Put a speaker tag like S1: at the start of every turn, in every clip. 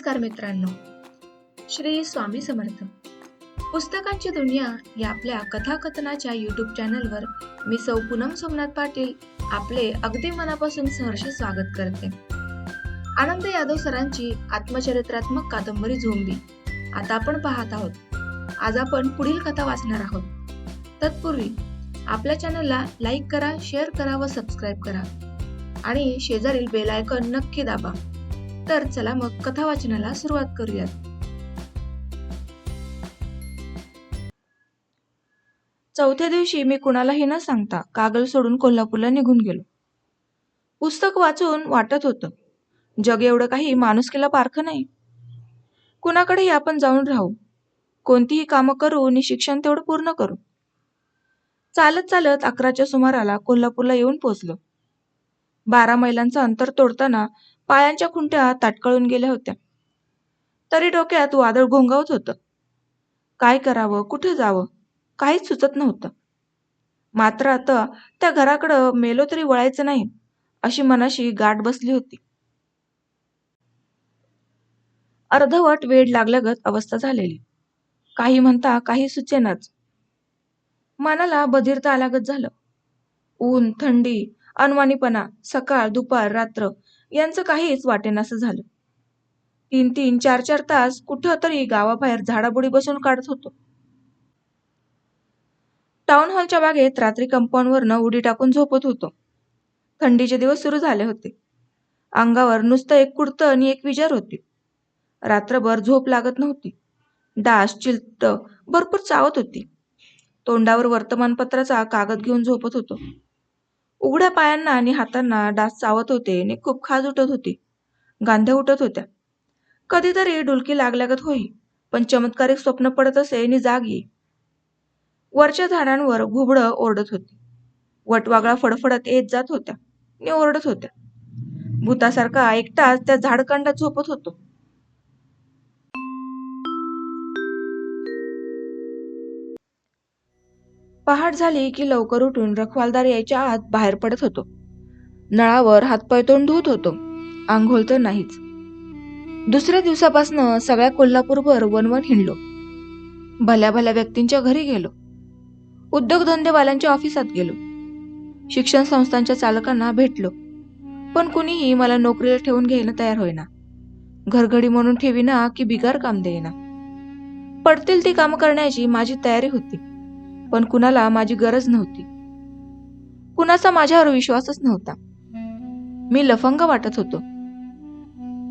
S1: नमस्कार मित्रांनो. श्री स्वामी समर्थ. पुस्तकांची दुनिया या आपल्या कथाकथनाच्या युट्यूब चॅनलवर मी सौ पूनम सोमनाथ पाटील आपले अगदी मनापासून सहर्ष स्वागत करते. आनंद यादव सरांची आत्मचरित्रात्मक कादंबरी झोंबी आता आपण पाहत आहोत. आज आपण पुढील कथा वाचणार आहोत. तत्पूर्वी आपल्या चॅनलला लाईक करा शेअर करा व सबस्क्राईब करा. आणि शेजारील बेल आयकॉन नक्की दाबा. तर चला मग कथा वाचनाला सुरुवात करूयात. चौथ्या दिवशी मी कुणालाही न सांगता कागल सोडून कोल्हापूरला निघून गेलो. पुस्तक वाचून वाटत होतं जग एवढं काही माणुसकीला पारखं नाही. कुणाकडेही आपण जाऊन राहू कोणतीही कामं करू आणि शिक्षण तेवढं पूर्ण करू. चालत चालत अकराच्या सुमाराला कोल्हापूरला येऊन पोचलो बारा मैलांचं अंतर तोडताना पायांच्या खुंट्या ताटकळून गेल्या होत्या. तरी डोक्यात वादळ घोंगावत होतं. काय करावं कुठे जावं काहीच सुचत नव्हतं. मात्र आता त्या घराकडं मेलो तरी वळायचं नाही अशी मनाशी गाठ बसली होती. अर्धवट वेळ लागल्यागत अवस्था झालेली. काही म्हणता काही सुचेनाच. मनाला बधिरता आल्यागत झालं. ऊन थंडी अनवाणीपणा सकाळ दुपार रात्र यांचं काहीच वाटेनासं झालं. तीन तीन चार चार तास कुठं तरी गावाबाहेर झाडाबुडी बसून काढत होतो. टाउन हॉलच्या बागेत रात्री कंपाऊंडवरनं उडी टाकून झोपत होतो. थंडीचे दिवस सुरू झाले होते. अंगावर नुसतं एक कुडतं आणि एक विजर होती. रात्रभर झोप लागत नव्हती. डास चिलत भरपूर चावत होती. तोंडावर वर्तमानपत्राचा कागद घेऊन झोपत होतो. उघड्या पायांना आणि हातांना डास चावत होते आणि खूप खाज उठत होती. गांध्या उठत होत्या. कधीतरी डुलकी लागल्यागत होई पण चमत्कारिक स्वप्न पडत असे आणि जाग येई. वरच्या झाडांवर घुबडं ओरडत होती. वटवागळा फडफडत येत जात होत्या आणि ओरडत होत्या. भूतासारखा एकटाच त्या झाडकांडात झोपत होतो. पहाट झाली की लवकर उठून रखवालदार यायच्या आत बाहेर पडत होतो. नळावर हातपाय तोंड धुत होतो. आंघोळ तर नाहीच. दुसऱ्या दिवसापासनं सगळ्या कोल्हापूरभर वनवन हिंडलो. भल्या भल्या व्यक्तींच्या घरी गेलो. उद्योगधंदेवाल्यांच्या ऑफिसात गेलो. शिक्षण संस्थांच्या चालकांना भेटलो. पण कुणीही मला नोकरीला ठेवून घ्यायला तयार होईना. घरघडी म्हणून ठेवीना की बिगार काम देईना. पडतील ती कामं करण्याची माझी तयारी होती. पण कुणाला माझी गरज नव्हती. कुणाचा माझ्यावर विश्वासच नव्हता. मी लफंग वाटत होतो.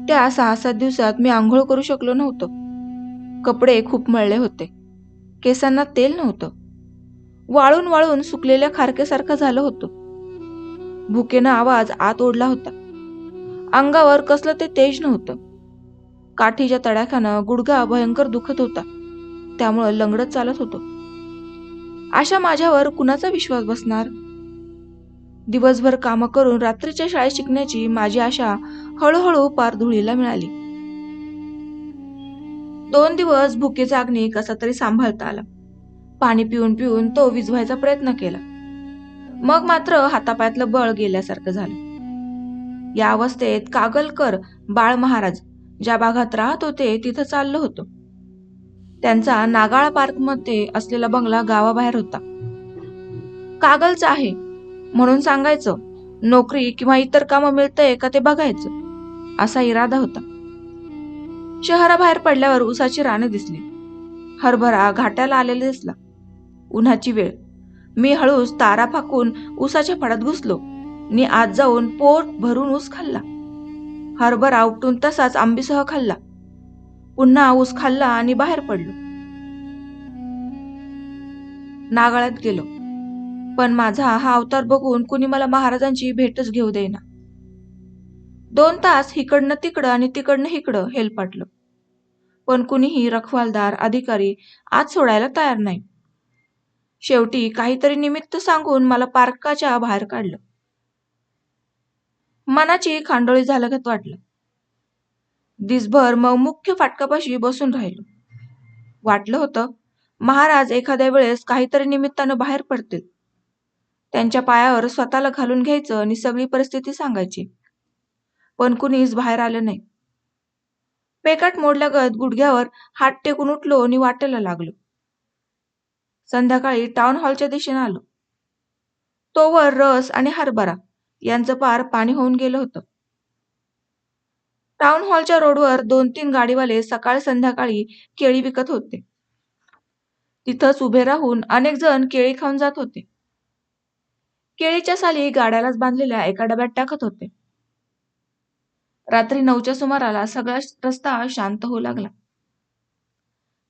S1: त्या सहा सात दिवसात मी आंघोळ करू शकलो नव्हतो. कपडे खूप मळले होते. केसांना तेल नव्हतं. वाळून वाळून सुकलेल्या खारकेसारखं झालं होतं. भुकेनं आवाज आत ओढला होता. अंगावर कसलं ते तेज नव्हतं. काठीच्या तडाख्यानं गुडघा भयंकर दुखत होता. त्यामुळं लंगडत चालत होतो. अशा माझ्यावर कुणाचा विश्वास बसणार? दिवसभर कामं करून रात्रीच्या शाळेत शिकण्याची माझी आशा हळूहळू पार धुळीला मिळाली. दोन दिवस भुकेचा जागणे कसा तरी सांभाळता आला. पाणी पिऊन पिऊन तो विझवायचा प्रयत्न केला. मग मात्र हातापायातलं बळ गेल्यासारखं झालं. या अवस्थेत कागलकर बाळ महाराज ज्या भागात राहत होते तिथं चाललो होतो. त्यांचा नागाळ पार्कमध्ये असलेला बंगला गावाबाहेर होता. कागलचा आहे. म्हणून सांगायचं नोकरी किंवा इतर कामं मिळतंय का ते बघायचं असा इरादा होता. शहराबाहेर पडल्यावर उसाची रानं दिसली. हरभरा घाट्याला आलेला दिसला. उन्हाची वेळ. मी हळूच तारा फाकून उसाच्या फडात घुसलो. मी आत जाऊन पोट भरून ऊस खाल्ला. हरभरा उपटून तसाच आंबीसह खाल्ला. पुन्हा ऊस खाल्ला आणि बाहेर पडलो. नागाळात गेलो. पण माझा हा अवतार बघून कुणी मला महाराजांची भेटच घेऊ देईना. दोन तास हिकडनं तिकडं आणि तिकडनं हिकडं हेलपाटलं पण कुणीही रखवालदार अधिकारी आत सोडायला तयार नाही. शेवटी काहीतरी निमित्त सांगून मला पार्काच्या बाहेर काढलं. मनाची खांडोळी झाल्यागत वाटलं. दिसभर मग मुख्य फाटकापाशी बसून राहिलो. वाटलं होतं महाराज एखाद्या वेळेस काहीतरी निमित्तानं बाहेर पडतील. त्यांच्या पायावर स्वतःला घालून घ्यायचं आणि सगळी परिस्थिती सांगायची. पण कुणीच बाहेर आलं नाही. पेकाट मोडल्यागत गुडघ्यावर हात टेकून उठलो आणि वाटेला लागलो. संध्याकाळी टाउन हॉलच्या दिशेने आलो. तोवर रस आणि हरभरा यांचं पार पाणी होऊन गेलं होतं. टाउन हॉलच्या रोडवर दोन तीन गाडीवाले सकाळ संध्याकाळी केळी विकत होते. तिथंच उभे राहून अनेक जण केळी खाऊन जात होते. केळीच्या साली गाड्यालाच बांधलेल्या एका डब्यात टाकत होते. रात्री नऊच्या सुमाराला सगळा रस्ता शांत होऊ लागला.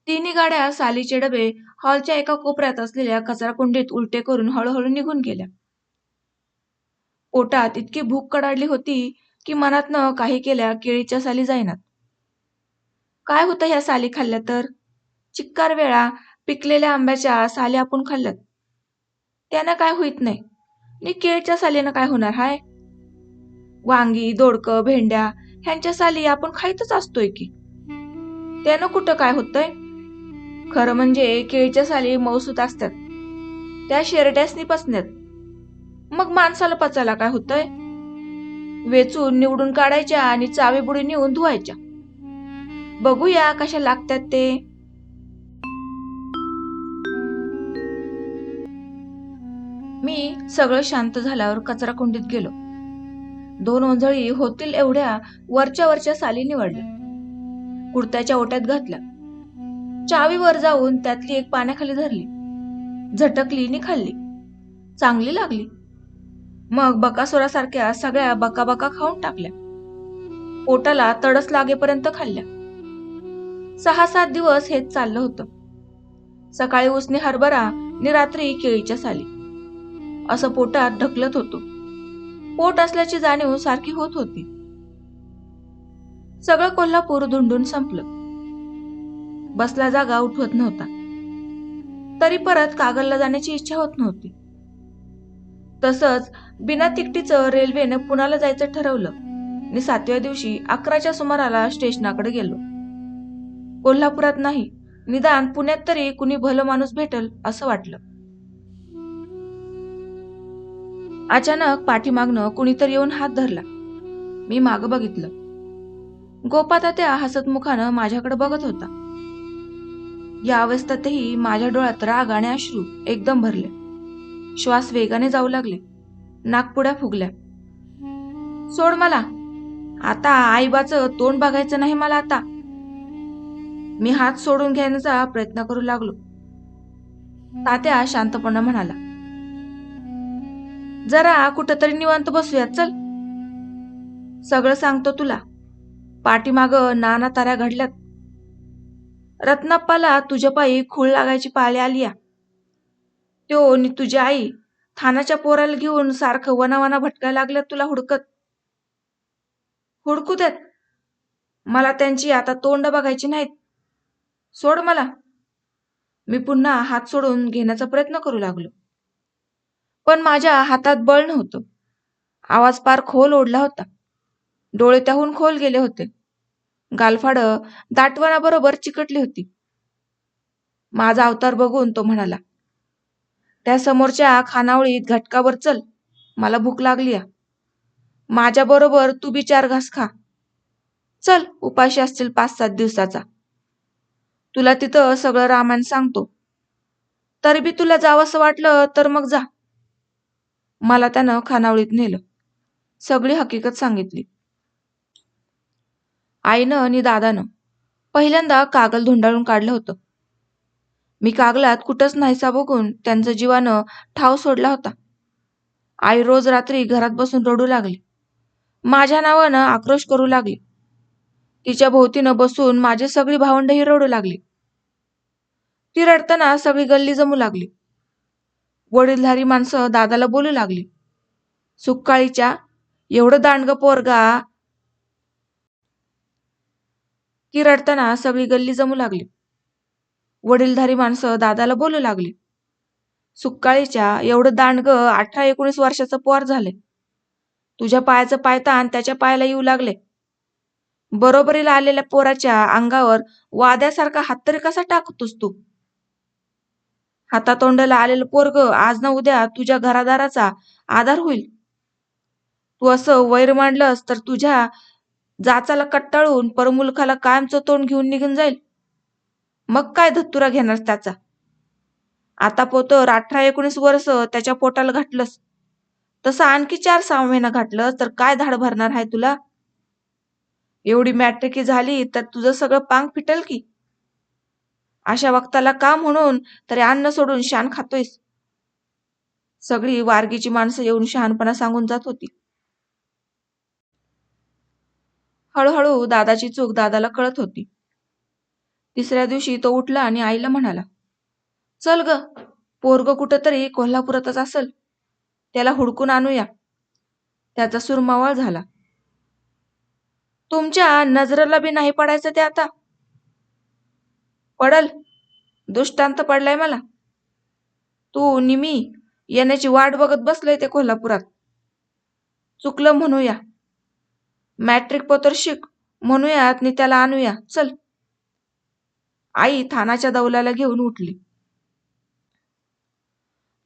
S1: तिन्ही गाड्या सालीचे डबे हॉलच्या एका कोपऱ्यात असलेल्या कचराकुंडीत उलटे करून हळूहळू निघून गेल्या. पोटात इतकी भूक कडाडली होती की मनातनं काही केल्या केळीच्या साली जाईनात. काय होतं ह्या साली खाल्ल्या तर? चिक्कार वेळा पिकलेल्या आंब्याच्या साली आपण खाल्ल्यात. त्यानं काय होईत नाही. आणि केळीच्या सालीनं काय होणार हाय? वांगी दोडकं भेंड्या ह्यांच्या साली आपण खाईतच असतोय की. त्यानं कुठं काय होतंय? खरं म्हणजे केळीच्या साली मौसूत असतात. त्या शेरड्यासनी पचण्यात. मग माणसाला पचायला काय होतंय? वेचून निवडून काढायच्या आणि चावी बुडी नेऊन धुवायच्या. बघूया कशा लागतात ते. मी सगळं शांत झाल्यावर कचरा कुंडीत गेलो. दोन ओंजळी होतील एवढ्या वरच्या वरच्या साली निवडल्या. कुर्त्याच्या ओट्यात घातल्या. चावीवर जाऊन त्यातली एक पाण्याखाली धरली. झटकली नि खाल्ली. चांगली लागली. मग बकासुरासारख्या सगळ्या बका बका खाऊन टाकल्या. पोटाला तडस लागेपर्यंत खाल्ल्या. सहा सात दिवस हेच चाललं होतं. सकाळी उसने हरभरा नि रात्री केळीच्या साली. असं पोटात ढकलत होतो. पोट असल्याची जाणीव सारखी होत होती. सगळं कोल्हापूर धुंडून संपलं. बसला जागा उठवत नव्हता. तरी परत कागलला जाण्याची इच्छा होत नव्हती. तसंच बिना तिकटीचं रेल्वेनं पुण्याला जायचं ठरवलं. आणि सातव्या दिवशी अकराच्या सुमाराला स्टेशनाकडे गेलो. कोल्हापुरात नाही निदान पुण्यात तरी कुणी भलं माणूस भेटल असं वाटलं. अचानक पाठीमागनं कुणीतरी येऊन हात धरला. मी माग बघितलं. गोपाता त्या हसत मुखानं माझ्याकडे बघत होता. या अवस्थेतही माझ्या डोळ्यात राग आणि अश्रू एकदम भरले. श्वास वेगाने जाऊ लागले. नागपुड्या फुगल्या सोड मला. आता आईबाचं तोंड बघायचं नाही मला आता. मी हात सोडून घेण्याचा प्रयत्न करू लागलो. तात्या शांतपणे म्हणाला जरा कुठंतरी निवांत बसूयात चल. सगळं सांगतो तुला. पाठीमाग नाना ताऱ्या घडल्यात. रत्नाप्पाला तुझ्या पायी खूळ लागायची पाळी आली या. त्यो नि तुझी आई थानाच्या पोराला घेऊन सारखं वनावना भटकायला लागल्यात तुला हुडकत. हुडकू देत. मला त्यांची आता तोंड बघायची नाहीत. सोड मला. मी पुन्हा हात सोडून घेण्याचा प्रयत्न करू लागलो. पण माझ्या हातात बळ नव्हतं. आवाज पार खोल ओढला होता. डोळे त्याहून खोल गेले होते. गालफाड दाटवणाबरोबर चिकटली होती. माझा अवतार बघून तो म्हणाला त्या समोरच्या खानावळीत घटकावर चल. मला भूक लागली माझ्या बरोबर तू बी चार घास खा. चल उपाशी असतील पाच सात दिवसाचा. तुला तिथं सगळं रामायण सांगतो. तरी बी तुला जावंसं वाटलं तर मग जा. मला त्यानं खानावळीत नेलं. सगळी हकीकत सांगितली. आईनं आणि दादानं पहिल्यांदा कागल धुंडाळून काढलं होतं. मी कागलात कुठंच नाहीसा बघून त्यांचं जीवानं ठाव सोडला होता. आई रोज रात्री घरात बसून रडू लागली. माझ्या नावानं आक्रोश करू लागली. तिच्या भोवतीनं बसून माझी सगळी भावंडही रडू लागली. ती रडताना सगळी गल्ली जमू लागली. वडीलधारी माणसं दादाला बोलू लागली. सुक्काळीच्या एवढं दांडग पोरगा ती रडताना सगळी गल्ली जमू लागली. वडीलधारी माणसं दादाला बोलू लागली. सुक्काळीच्या एवढं दांडग अठरा एकोणीस वर्षाचं पोर झाले. तुझ्या पायाचं पायतान त्याच्या पायाला येऊ लागले. बरोबरीला आलेल्या पोराच्या अंगावर वाद्यासारखा हात तरी कसा टाकतोस तू? हातातोंडाला आलेलं पोरग आज ना उद्या तुझ्या घरादाराचा आधार होईल. तू असं वैर मांडलंस तर तुझ्या जाचाला कट्टाळून परमुलखाला कायमचं तोंड घेऊन निघून जाईल. मग काय धत्तुरा घेणार त्याचा? आता पोतर अठरा एकोणीस वर्ष त्याच्या पोटाला घातलंस. तसं आणखी चार सहा महिना घातलं तर काय धाड भरणार आहे तुला? एवढी मॅट्रिकी झाली तर तुझं सगळं पांग फिटल की? अशा वक्ताला का म्हणून तरी अन्न सोडून शान खातोयस? सगळी वारगीची माणसं येऊन शहाणपणा सांगून जात होती. हळूहळू दादाची चूक दादाला कळत होती. तिसऱ्या दिवशी तो उठला आणि आईला म्हणाला चल ग पोरग कुठंतरी कोल्हापुरातच असल त्याला हुडकून आणूया. त्याचा सुरमावळ झाला. तुमच्या नजरेला बी नाही पडायचं ते आता. पडल दुष्टांत पडलाय मला. तू निमी येण्याची वाट बघत बसलंय ते कोल्हापुरात. चुकलं म्हणूया. मॅट्रिक पत्र शिक म्हणूयात आणि त्याला आणूया. चल. आई थानाच्या दौलाला घेऊन उठली.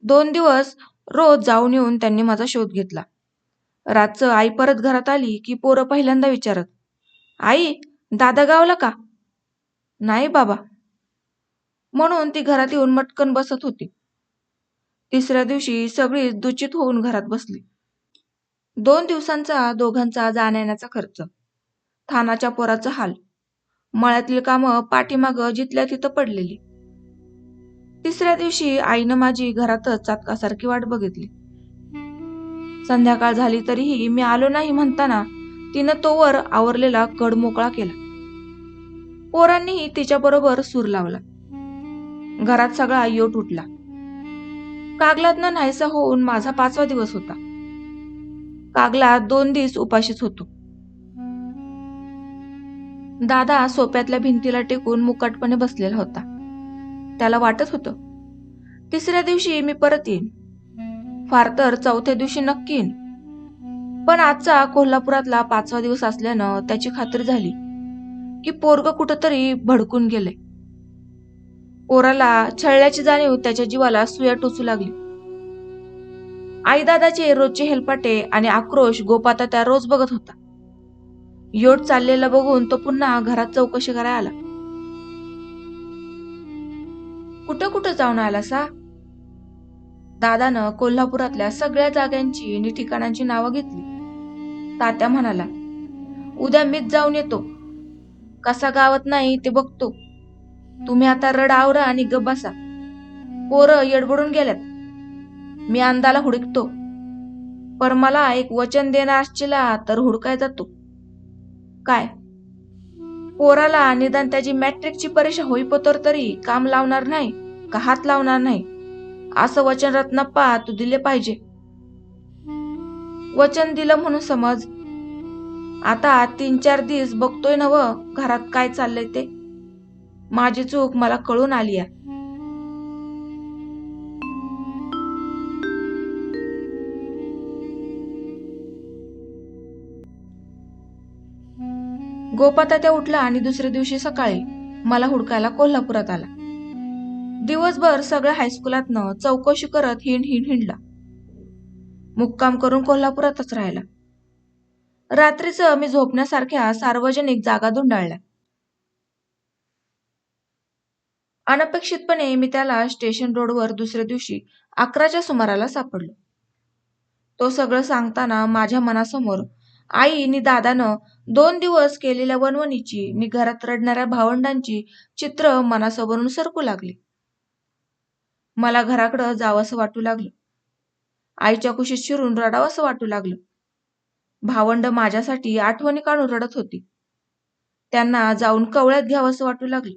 S1: दोन दिवस रोज जाऊन येऊन त्यांनी माझा शोध घेतला. रातचं आई परत घरात आली की पोरं पहिल्यांदा विचारत आई दादा गावला का? नाही बाबा. म्हणून ती घरात येऊन मटकन बसत होती. तिसऱ्या दिवशी सगळी दुचित होऊन घरात बसली. दोन दिवसांचा दोघांचा जाण्याचा खर्च थानाच्या पोराचं हाल. मळ्यातील कामं पाठीमागं जिथल्या तिथं पडलेली. तिसऱ्या दिवशी आईनं माझी घरातच चातकासारखी वाट बघितली. संध्याकाळ झाली तरीही मी आलो नाही म्हणताना तिनं तोवर आवरलेला कड मोकळा केला. पोरांनीही तिच्याबरोबर सूर लावला. घरात सगळा योट उठला कागलातनं नाहीसा होऊन माझा पाचवा दिवस होता. कागलात दोन दिवस उपाशीच होतो. दादा सोप्यातल्या भिंतीला टेकून मुकाटपणे बसलेला होता. त्याला वाटत होतं तिसऱ्या दिवशी मी परत येईन. फार तर चौथ्या दिवशी नक्की येईन. पण आजचा कोल्हापुरातला पाचवा दिवस असल्यानं त्याची खात्री झाली की पोरग कुठंतरी भडकून गेले पोराला छळल्याची जाणीव त्याच्या जीवाला सुया टोचू लागली. आईदादाचे रोजचे हेलपाटे आणि आक्रोश गोपाता त्या रोज बघत होता. योट चाललेला बघून तो पुन्हा घरात चौकशी करायला आला. कुठं कुठं जाऊन आला सा दादानं कोल्हापुरातल्या सगळ्या जाग्यांची आणि ठिकाणांची नावं घेतली. तात्या म्हणाला उद्या मीच जाऊन येतो. कसा गावत नाही ते बघतो. तुम्ही आता रड आवरा आणि गबासा पोरं येडबडून गेल्यात. मी अंदाला हुडकतो. पर मला एक वचन देणार असचिला तर हुडकाय जातो. काय? पोराला निदान त्याची मॅट्रिकची परीक्षा होईपतोर तरी काम लावणार नाही का हात लावणार नाही? असं वचन रत्नप्पा तू दिले पाहिजे. वचन दिलं म्हणून समज. आता तीन चार दिवस बघतोय नव घरात काय चाललंय ते? माझी चूक मला कळून आली आहे. गोपातात्या उठला आणि दुसऱ्या दिवशी सकाळी मला हुडकायला कोल्हापुरात आला. दिवसभर सगळ्या हायस्कुलातनं चौकशी करत हिंड हिंड हिंडला. मुक्काम करून कोल्हापुरातच राहिला. रात्रीचं मी झोपण्यासारख्या सार्वजनिक जागा धुंडाळल्या. अनपेक्षितपणे मी त्याला स्टेशन रोडवर दुसऱ्या दिवशी अकराच्या सुमाराला सापडलो. तो सगळं सांगताना माझ्या मनासमोर आई आणि दादानं दोन दिवस केलेल्या वनवणीची नि घरात रडणाऱ्या भावंडांची चित्र मनासमोरून सरकू लागली. मला घराकडं जावंसं वाटू लागलं. आईच्या कुशीत शिरून रडावंसं वाटू लागलं. भावंड माझ्यासाठी आठवणी काढून रडत होती. त्यांना जाऊन कवळ्यात घ्यावंसं वाटू लागलं.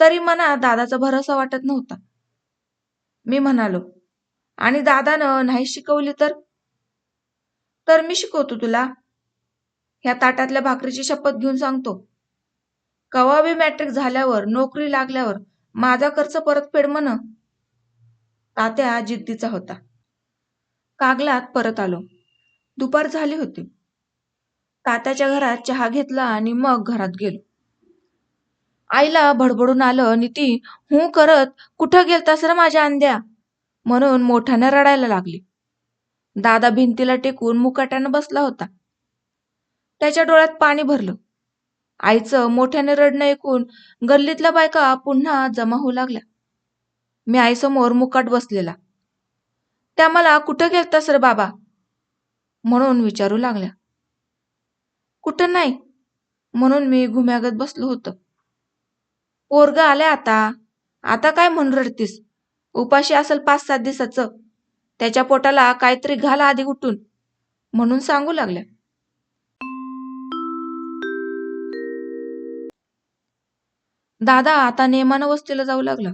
S1: तरी मना दादाचा भरोसा वाटत नव्हता. मी म्हणालो आणि दादानं नाही शिकवली तर? तर मी शिकवतो तुला. ह्या ताटातल्या भाकरीची शपथ घेऊन सांगतो. कवा बी मॅट्रिक झाल्यावर नोकरी लागल्यावर माझा खर्च परतफेड म्हण. तात्या जिद्दीचा होता. कागलात परत आलो. दुपार झाली होती. तात्याच्या घरात चहा घेतला आणि मग घरात गेलो. आईला भडबडून आलं आणि ती हू करत कुठं गेलतास र माझ्या अंद्या म्हणून मोठ्यानं रडायला लागली. दादा भिंतीला टेकून मुकाट्यानं बसला होता. त्याच्या डोळ्यात पाणी भरलं. आईचं मोठ्याने रडणं ऐकून गल्लीतल्या बायका पुन्हा जमा होऊ लागल्या. मी आईसमोर मुकाट बसलेला. त्या मला कुठं गेलता सर बाबा? म्हणून विचारू लागल्या. कुठं नाही म्हणून मी घुम्यागत बसलो होतं. पोरग आले आता. आता काय म्हणून रडतीस? उपाशी असेल पाच सात दिवसाचं. त्याच्या पोटाला काहीतरी घाला आधी उठून. म्हणून सांगू लागल्या. दादा आता नेमानं वस्तीला जाऊ लागला.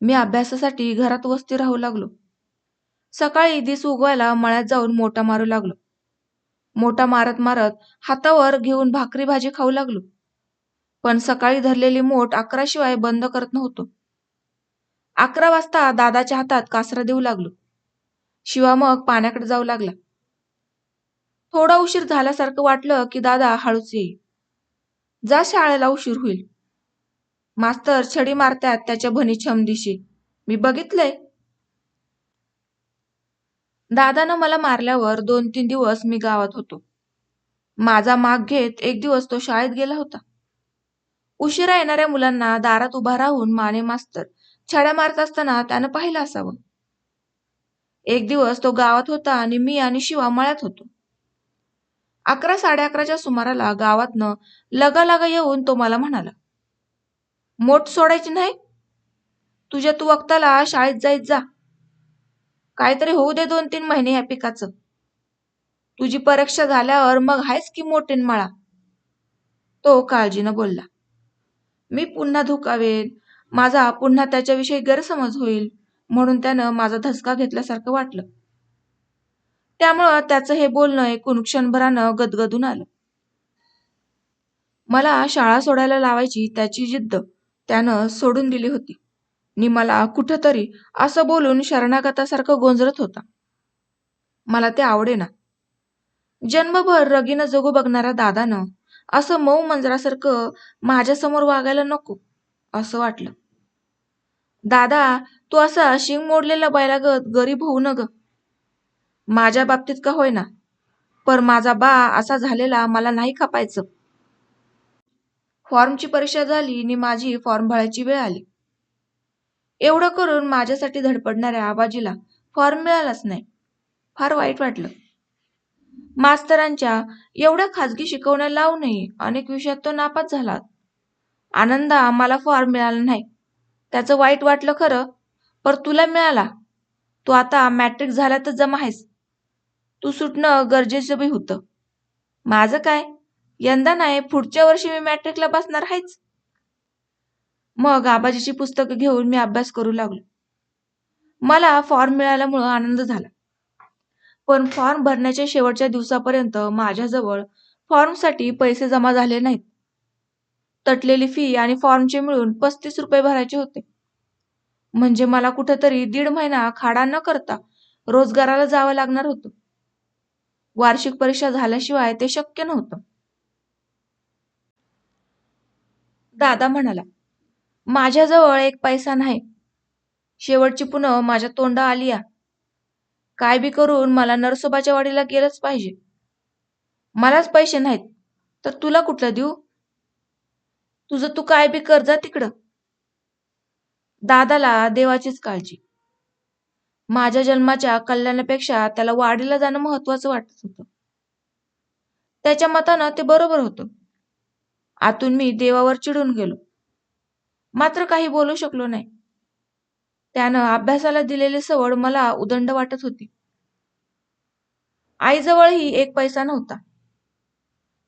S1: मी अभ्यासासाठी घरात वस्ती राहू लागलो. सकाळी दिस उगवायला मळ्यात जाऊन मोठा मारू लागलो. मोठा मारत मारत हातावर घेऊन भाकरी भाजी खाऊ लागलो. पण सकाळी धरलेली मोठ अकराशिवाय बंद करत नव्हतो. अकरा वाजता दादाच्या हातात कासरा देऊ लागलो. शिवा मग पाण्याकडे जाऊ लागला. थोडा उशीर झाल्यासारखं वाटलं की दादा हळूच येईल. जा शाळेला उशीर होईल. मास्तर छडी मारतात त्याच्या भनी छमदिशी. मी बघितलंय. दादानं मला मारल्यावर दोन तीन दिवस मी गावात होतो. माझा माग घेत एक दिवस तो शाळेत गेला होता. उशिरा येणाऱ्या मुलांना दारात उभा राहून माने मास्तर छड्या मारत असताना त्यानं पाहिलं असावं. एक दिवस तो गावात होता आणि मी आणि शिवा मळ्यात होतो. अकरा साडे अकराच्या सुमाराला गावातनं लगा लगा येऊन तो मला म्हणाला मोठ सोडायची नाही. तुझ्या तू वक्ताला शाळेत जायत जा. काहीतरी होऊ दे दोन तीन महिने या पिकाचं. तुझी परीक्षा झाल्यावर मग आहेस की मोठेन मळा. तो काळजीनं बोलला मी पुन्हा धुकावेन. माझा पुन्हा त्याच्याविषयी गैरसमज होईल. म्हणून त्यानं माझा धसका घेतल्यासारखं वाटलं. त्यामुळं त्याचं हे बोलणं ऐकून क्षणभरानं गदगदून आलं. मला शाळा सोडायला लावायची त्याची जिद्द त्यानं सोडून दिली होती. नि मला कुठंतरी असं बोलून शरणागतासारखं गोंजरत होता. मला ते आवडेना. जन्मभर रगीनं जगू बघणाऱ्या दादानं असं मऊ मंजरासारखं माझ्यासमोर वागायला नको असं वाटलं. दादा तू असा शिंग मोडलेला बैलागत गरीब होऊ न ग माझ्या बाबतीत का होईना? पर माझा बा असा झालेला मला नाही खपायचं. फॉर्मची परीक्षा झाली आणि माझी फॉर्म भरायची वेळ आली. एवढं करून माझ्यासाठी धडपडणाऱ्या आबाजीला फॉर्म मिळालाच नाही. फार वाईट वाटलं. मास्तरांच्या एवढ्या खाजगी शिकवण्या लावूनही अनेक विषयात तो नापास झाला. आनंदा मला फॉर्म मिळाला नाही. त्याचं वाईट वाटलं खरं तुला मिळाला. तू आता मॅट्रिक झाला तर जमा आहेस. तू सुटणं गरजेचं बी होतं. माझं काय? यंदा नाही पुढच्या वर्षी मी मॅट्रिकला बसणार आहेच. मग आबाजीची पुस्तकं घेऊन मी अभ्यास करू लागलो. मला फॉर्म मिळाल्यामुळं आनंद झाला. पण फॉर्म भरण्याच्या शेवटच्या दिवसापर्यंत माझ्याजवळ फॉर्मसाठी पैसे जमा झाले नाहीत. तटलेली फी आणि फॉर्मचे मिळून पस्तीस रुपये भरायचे होते. म्हणजे मला कुठंतरी दीड महिना खाडा न करता रोजगाराला जावं लागणार होतं. वार्षिक परीक्षा झाल्याशिवाय ते शक्य नव्हतं. दादा म्हणाला माझ्याजवळ एक पैसा नाही. शेवटची पुन्हा माझ्या तोंडा आली या. काय बी करून मला नरसोबाच्या वाडीला गेलंच पाहिजे. मलाच पैसे नाहीत तर तुला कुठलं देऊ? तुझं तू काय बी कर जा तिकडं. दादाला देवाचीच काळजी. माझ्या जन्माच्या कल्याणापेक्षा त्याला वाढीला जाणं महत्वाचं वाटत होतं. त्याच्या मतानं ते बरोबर होतं. आतून मी देवावर चिडून गेलो. मात्र काही बोलू शकलो नाही. त्यानं अभ्यासाला दिलेली सवड मला उदंड वाटत होती. आईजवळही एक पैसा नव्हता.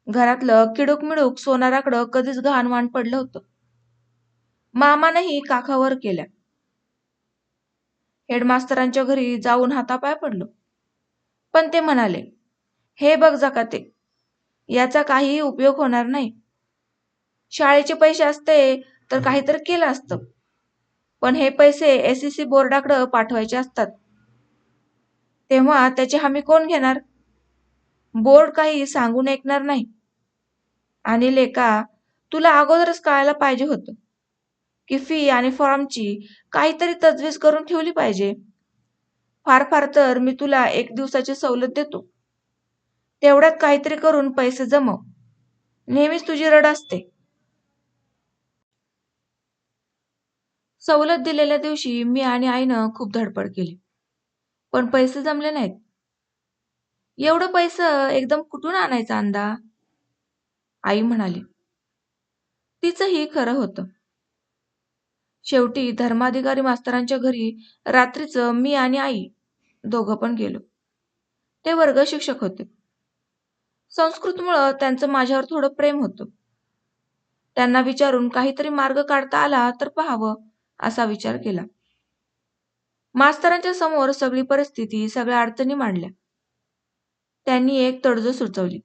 S1: घरातलं किडूक मिडूक सोनाराकडं कधीच घाणवाण पडलं होतं. मामानंही काखावर केल्या. हेडमास्तरांच्या घरी जाऊन हातापाय पडलो. पण ते म्हणाले हे बघ जकाते याचा काहीही उपयोग होणार नाही. शाळेचे पैसे असते तर काहीतरी केलं असतं. पण हे पैसे एस सी बोर्डाकडे पाठवायचे असतात. तेव्हा त्याची हमी कोण घेणार? बोर्ड काही सांगून ऐकणार नाही. आणि लेका तुला अगोदरच कळायला पाहिजे होतं. की फी आणि फॉर्मची काहीतरी तजवीज करून ठेवली पाहिजे. फार फार तर मी तुला एक दिवसाची सवलत देतो. तेवढ्यात काहीतरी करून पैसे जमव नेहमीच तुझी रड असते. सवलत दिलेल्या दिवशी मी आणि आईनं खूप धडपड केली. पण पैसे जमले नाहीत. एवढं पैसं एकदम कुठून आणायचा अंदा? आई म्हणाली. तिचंही खरं होतं. शेवटी धर्माधिकारी मास्तरांच्या घरी रात्रीचं मी आणि आई दोघं पण गेलो. ते वर्ग शिक्षक होते. संस्कृतमुळं त्यांचं माझ्यावर थोडं प्रेम होतं. त्यांना विचारून काहीतरी मार्ग काढता आला तर पाहावं असा विचार केला. मास्तरांच्या समोर सगळी परिस्थिती सगळ्या अडचणी मांडल्या. त्यांनी एक तडजो सुचवली.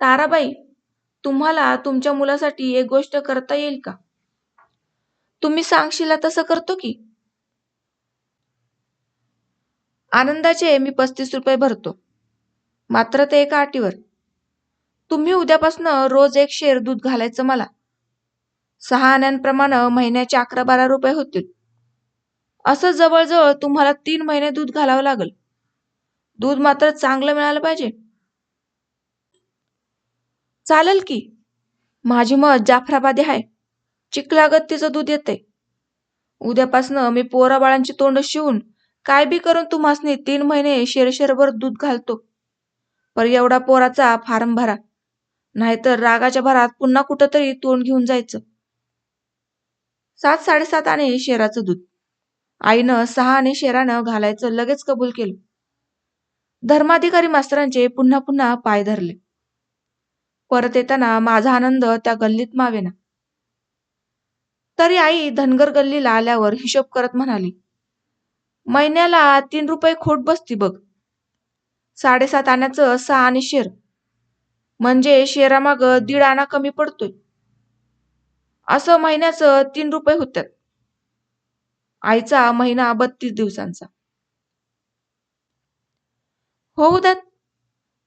S1: ताराबाई तुम्हाला तुमच्या मुलासाठी एक गोष्ट करता येईल का? तुम्ही सांगशीला तसं करतो की? आनंदाचे मी पस्तीस रुपये भरतो. मात्र ते एका अटीवर तुम्ही उद्यापासून रोज एक शेर दूध घालायचं मला. सहा आण्यांप्रमाणे महिन्याचे अकरा बारा रुपये होतील. असं जवळजवळ तुम्हाला तीन महिने दूध घालावं लागेल. दूध मात्र चांगलं मिळालं पाहिजे. चालेल की? माझी मत जाफराबादी आहे चिकलागत तिचं दूध येते उद्यापासनं मी पोरा बाळांची तोंड शिवून काय बी करून तुम्हासनी तीन महिने शेरशेरभर दूध घालतो. पर एवढा पोराचा फार्म भरा. नाहीतर रागाच्या भरात पुन्हा कुठंतरी तोंड घेऊन जायचं. सात साडेसात आणि शेराचं दूध. आईनं सहा आणि शेरानं घालायचं लगेच कबूल केलं. धर्माधिकारी मास्तरांचे पुन्हा पुन्हा पाय धरले. परत येताना माझा आनंद त्या गल्लीत मावेना. तरी आई धनगर गल्लीला आल्यावर हिशोब करत म्हणाली महिन्याला तीन रुपये खोट बसती बघ. साडेसात आण्याचं सहा आणि शेर. म्हणजे शेरामाग दीड आणा कमी पडतोय. असं महिन्याचं तीन रुपये होत्यात. आईचा महिना बत्तीस दिवसांचा. होऊ उद्यात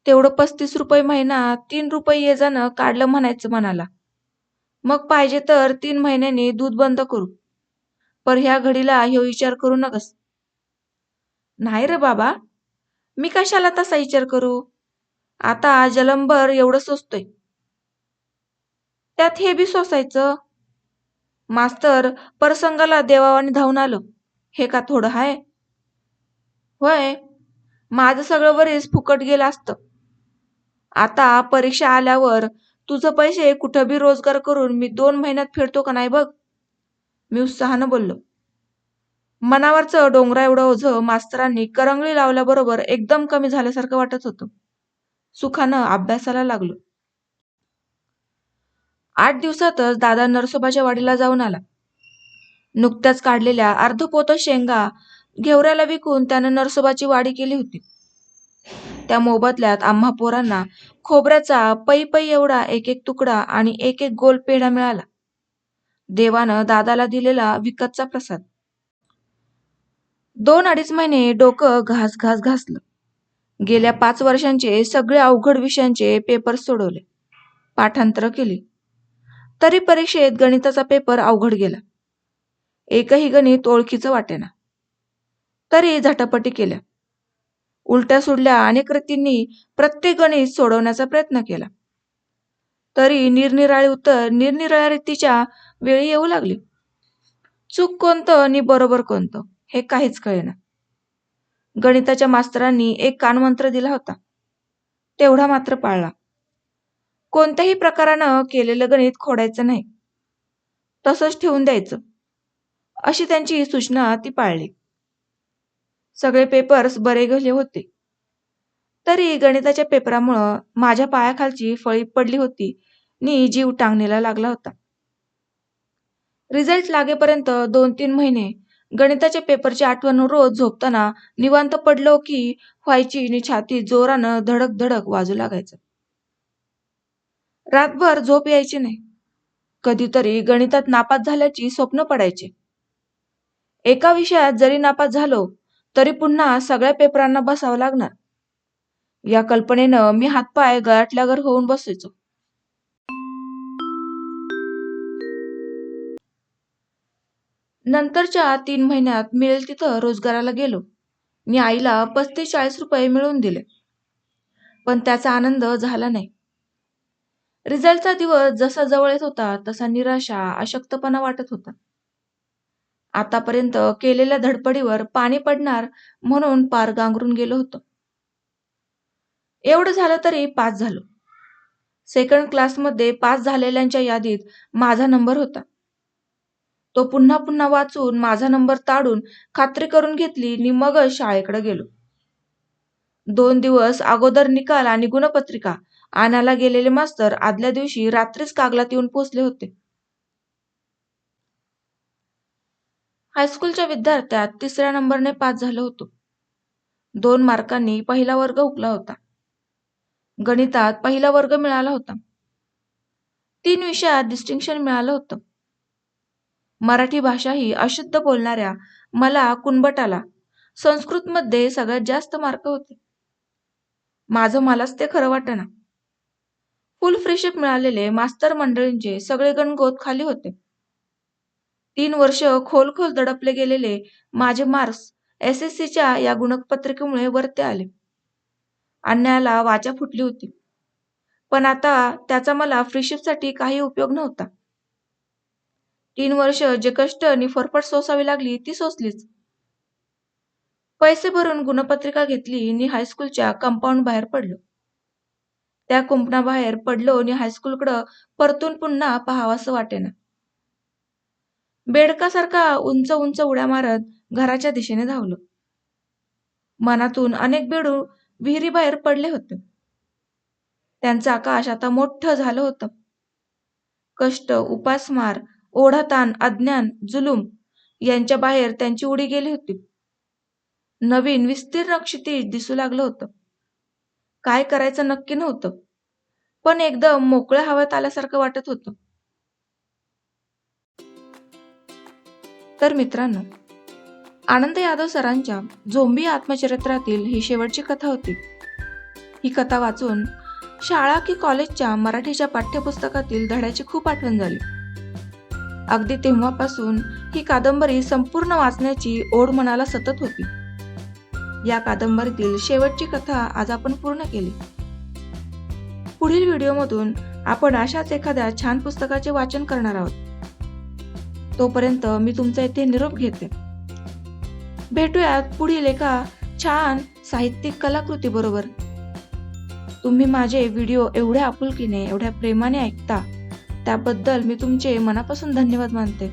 S1: तेवढं पस्तीस रुपये महिना तीन रुपये ये जाणं काढलं म्हणायचं मनाला. मग पाहिजे तर तीन महिन्यांनी दूध बंद करू. पर ह्या घडीला ह्यो विचार करू नकस. नाही रे बाबा मी कशाला तसा विचार करू? आता जलंबर एवढं सोसतोय. त्यात हे बी सोसायचं. मास्तर परसंगाला देवावानी धावून आलं. हे का थोडं हाय? होय माझं सगळं वरीस फुकट गेलं असतं. आता परीक्षा आल्यावर तुझं पैसे कुठं बी रोजगार करून मी दोन महिन्यात फेडतो का नाही बघ. मी उत्साहानं बोललो. मनावरचं डोंगरा एवढं ओझं मास्तरांनी करंगळी लावल्याबरोबर एकदम कमी झाल्यासारखं वाटत होतं. सुखानं अभ्यासाला लागलो. आठ दिवसातच दादा नरसोबाच्या वाडीला जाऊन आला. नुकत्याच काढलेल्या अर्धपोत शेंगा घेवऱ्याला विकून त्यानं नरसोबाची वाडी केली होती. त्या मोबदल्यात आम्हा पोरांना खोबऱ्याचा पै पै एवढा एक एक तुकडा आणि एक एक गोल पेढा मिळाला. देवानं दादाला दिलेला विकतचा प्रसाद. दोन अडीच महिने डोकं घास घास घासलं. गेल्या पाच वर्षांचे सगळे अवघड विषयांचे पेपर सोडवले. पाठांतर केली. तरी परीक्षेत गणिताचा पेपर अवघड गेला. एकही गणित ओळखीचं वाटेना. तरी झटापटी केल्या. उलट्या सोडल्या अनेक रीतींनी प्रत्येक गणित सोडवण्याचा प्रयत्न केला. तरी निरनिराळी उत्तर निरनिराळ्या रीतीच्या वेळी येऊ लागली. चूक कोणतं आणि बरोबर कोणतं हे काहीच कळेना. गणिताच्या मास्तरांनी एक कानमंत्र दिला होता. तेवढा मात्र पाळला. कोणत्याही प्रकारानं केलेलं गणित खोडायचं नाही. तसंच ठेवून द्यायचं. अशी त्यांची सूचना ती पाळली. सगळे पेपर्स बरे गेले होते. तरी गणिताच्या पेपरामुळं माझ्या पायाखालची फळी पडली होती. नि जीव टांगणीला लागला होता. रिझल्ट लागेपर्यंत दोन तीन महिने गणिताच्या पेपरची आठवण रोज झोपताना निवांत पडलो की व्हायची आणि छाती जोरानं धडक धडक वाजू लागायचं. रातभर झोप यायची नाही. कधीतरी गणितात नापास झाल्याची स्वप्न पडायचे. एका विषयात जरी नापास झालो तरी पुन्हा सगळ्या पेपरांना बसावं लागणार. या कल्पनेनं मी हातपाय गळाटल्यावर होऊन बसायचो. नंतरच्या तीन महिन्यात मिळेल तिथं रोजगाराला गेलो. मी आईला पस्तीस चाळीस रुपये मिळवून दिले. पण त्याचा आनंद झाला नाही. रिझल्टचा दिवस जसा जवळ येत होता तसा निराशा अशक्तपणा वाटत होता. आतापर्यंत केलेल्या धडपडीवर पाणी पडणार म्हणून पार गांगरून गेलो होतो. एवढं झालं तरी पास झालो. सेकंड क्लासमध्ये पास झालेल्यांच्या यादीत माझा नंबर होता. तो पुन्हा पुन्हा वाचून माझा नंबर ताडून खात्री करून घेतली आणि मगच शाळेकडे गेलो. दोन दिवस अगोदर निकाल आणि गुणपत्रिका आणायला गेलेले मास्तर आदल्या दिवशी रात्रीच कागलात येऊन पोचले होते. हायस्कूलच्या विद्यार्थ्यात तिसऱ्या नंबरने पास झालो होतो. दोन मार्कांनी पहिला वर्ग हुकला होता. गणितात पहिला वर्ग मिळाला होता. तीन विषयात डिस्टिंक्शन मिळालं होतं. मराठी भाषा ही अशुद्ध बोलणाऱ्या मला कुणबटाला संस्कृतमध्ये सगळ्यात जास्त मार्क होते. माझं मलाच ते खरं वाटेना. फुल फ्रीशिप मिळालेले मास्तर मंडळींचे सगळे गणगोत खाली होते. तीन वर्ष खोल खोल दडपले गेलेले माझे मार्क्स एस एस सीच्या या गुणपत्रिकेमुळे वरते आले. अन्यायाला वाचा फुटली होती. पण आता त्याचा मला फ्रीशिपसाठी काही उपयोग नव्हता. तीन वर्ष जे कष्ट आणि फरफट सोसावी लागली ती सोसलीच. पैसे भरून गुणपत्रिका घेतली आणि हायस्कूलच्या कंपाऊंड बाहेर पडलो. त्या कुंपणाबाहेर पडलो आणि हायस्कूलकडं परतून पुन्हा पाहावंसं वाटेना. बेडकासारखा उंच उंच उड्या मारत घराच्या दिशेने धावलो. मनातून अनेक बेडू विहिरीबाहेर पडले होते. त्यांचं आकाश आता मोठं झालं होतं. कष्ट उपासमार ओढाताण अज्ञान जुलूम यांच्या बाहेर त्यांची उडी गेली होती. नवीन विस्तीर्ण क्षितिज दिसू लागलं होतं. काय करायचं नक्की नव्हतं. पण एकदम मोकळ्या हवेत आल्यासारखं वाटत होतं. तर मित्रांनो आनंद यादव सरांच्या झोंबी आत्मचरित्रातील ही शेवटची कथा होती. ही कथा वाचून शाळा की कॉलेजच्या मराठीच्या पाठ्यपुस्तकातील धड्याची खूप आठवण झाली. अगदी तेव्हापासून ही कादंबरी संपूर्ण वाचण्याची ओढ मनाला सतत होती. या कादंबरीतील शेवटची कथा आज आपण पूर्ण केली. पुढील व्हिडिओमधून आपण अशाच एखाद्या छान पुस्तकाचे वाचन करणार आहोत. तोपर्यंत मी तुमचा इथे निरोप घेते. भेटूयात पुढील एका छान साहित्यिक कलाकृती बरोबर तुम्ही माझे व्हिडिओ एवढ्या आपुलकीने एवढ्या प्रेमाने ऐकता त्याबद्दल मी तुमचे मनापासून धन्यवाद मानते.